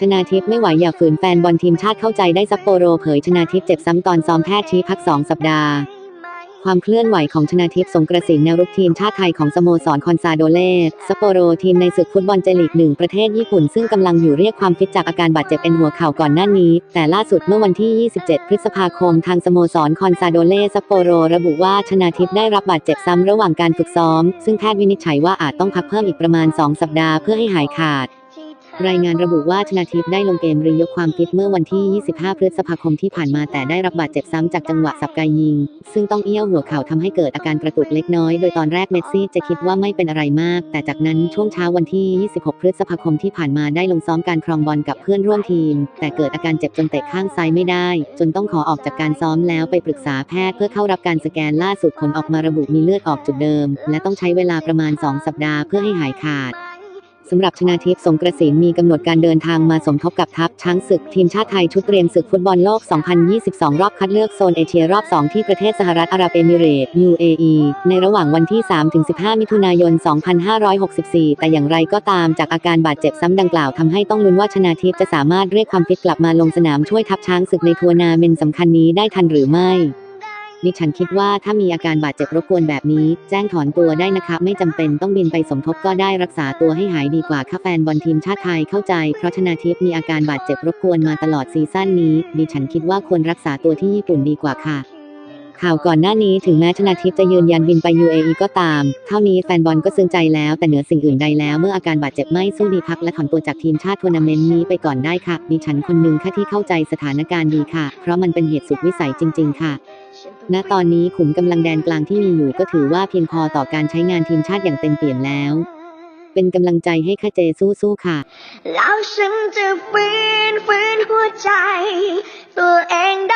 ชนาทิพย์ไม่ไหวอย่าฝืนแฟนบอลทีมชาติเข้าใจได้ซัปโปโรเผยชนาทิพย์เจ็บซ้ำตอนซ้อมแพทย์ชี้พักสองสัปดาห์ ความเคลื่อนไหวของชนาทิพย์สงกระสินแนวรุกทีมชาติไทยของสโมสรคอนซาโดเลสซัปโปโรทีมในศึกฟุตบอลเจลีกหนึ่งประเทศญี่ปุ่นซึ่งกำลังอยู่เรียกความฟิตจากอาการบาดเจ็บเป็นหัวเข่าก่อนหน้านี้ แต่ล่าสุดเมื่อวันที่ 27 พฤษภาคมทางสโมสรคอนซาโดเลสซัปโปโรระบุว่าชนาทิพย์ได้รับบาดเจ็บซ้ำระหว่างการฝึกซ้อม ซึ่งแพทย์วินิจฉัยว่าอาจต้องพักเพิ่มอีกประมาณ 2 สัปดาห์เพื่อให้หายขาด รายงานระบุว่าชนาทิพย์ได้ลงเกมรียกความฟิตเมื่อวันที่ 25 พฤษภาคมที่ผ่านมาแต่ได้รับบาดเจ็บซ้ำจากจังหวะสับกายยิง ซึ่งต้องเอี้ยวหัวเข่าทำให้เกิดอาการกระตุกเล็กน้อย โดยตอนแรกเมสซี่จะคิดว่าไม่เป็นอะไรมาก แต่จากนั้นช่วงเช้าวันที่ 26 พฤษภาคมที่ผ่านมาได้ลงซ้อมการครองบอลกับเพื่อนร่วมทีม แต่เกิดอาการเจ็บจนเตะข้างซ้ายไม่ได้ จนต้องขอออกจากการซ้อมแล้วไปปรึกษาแพทย์เพื่อเข้ารับการสแกนล่าสุดผลออกมาระบุมีเลือดออกจุดเดิม และต้องใช้เวลาประมาณ 2 สัปดาห์เพื่อให้หายขาด สำหรับชนาทิพย์สงกระสินมีกำหนดการเดินทางมาสมทบกับทัพช้างศึกทีมชาติไทยชุดเตรียมศึกฟุตบอลโลก 2022 รอบคัดเลือกโซนเอเชียรอบ 2 ที่ประเทศสหรัฐอาหรับเอมิเรตส์ UAE ในระหว่างวันที่ 3-15 มิถุนายน 2564 แต่อย่างไรก็ตามจากอาการบาดเจ็บซ้ำดังกล่าวทำให้ต้องลุ้นว่าชนาทิพย์จะสามารถเรียกความฟิตกลับมาลงสนามช่วยทัพช้างศึกในทัวร์นาเมนต์สำคัญนี้ได้ทันหรือไม่ ดิฉันคิดว่าถ้ามีอาการบาดเจ็บรบกวนแบบนี้ แจ้งถอนตัวได้นะคะไม่จำเป็นต้องบินไปสมทบก็ได้รักษาตัวให้หายดีกว่าค่ะแฟนบอลทีมชาติไทยเข้าใจ เพราะชนาทิพย์มีอาการบาดเจ็บรบกวนมาตลอดซีซั่นนี้ ดิฉันคิดว่าควรรักษาตัวที่ญี่ปุ่นดีกว่าค่ะข่าวก่อนหน้านี้ถึงแม้ชนาทิพย์จะยืนยันบินไป UAE ก็ตาม เท่านี้แฟนบอลก็ซึ้งใจแล้วแต่เหนือสิ่งอื่นใดแล้วเมื่ออาการบาดเจ็บไม่สู้ดีพักและถอนตัวจากทีมชาติทัวร์นาเมนต์นี้ไปก่อนได้ค่ะดิฉันคนหนึ่งค่ะที่เข้าใจสถานการณ์ดีค่ะ เพราะมันเป็นเหตุสุดวิสัยจริง ๆ ค่ะ ณตอนนี้ขุมกำลังแดนกลางที่มีอยู่ก็ถือว่าเพียงพอต่อการใช้งานทีมชาติอย่างเต็มเปี่ยมแล้ว เป็นกำลังใจให้ค่าเจสู้ๆค่ะ แล้วฉันจะฟื้นฟื้นหัวใจ ตัวเองได้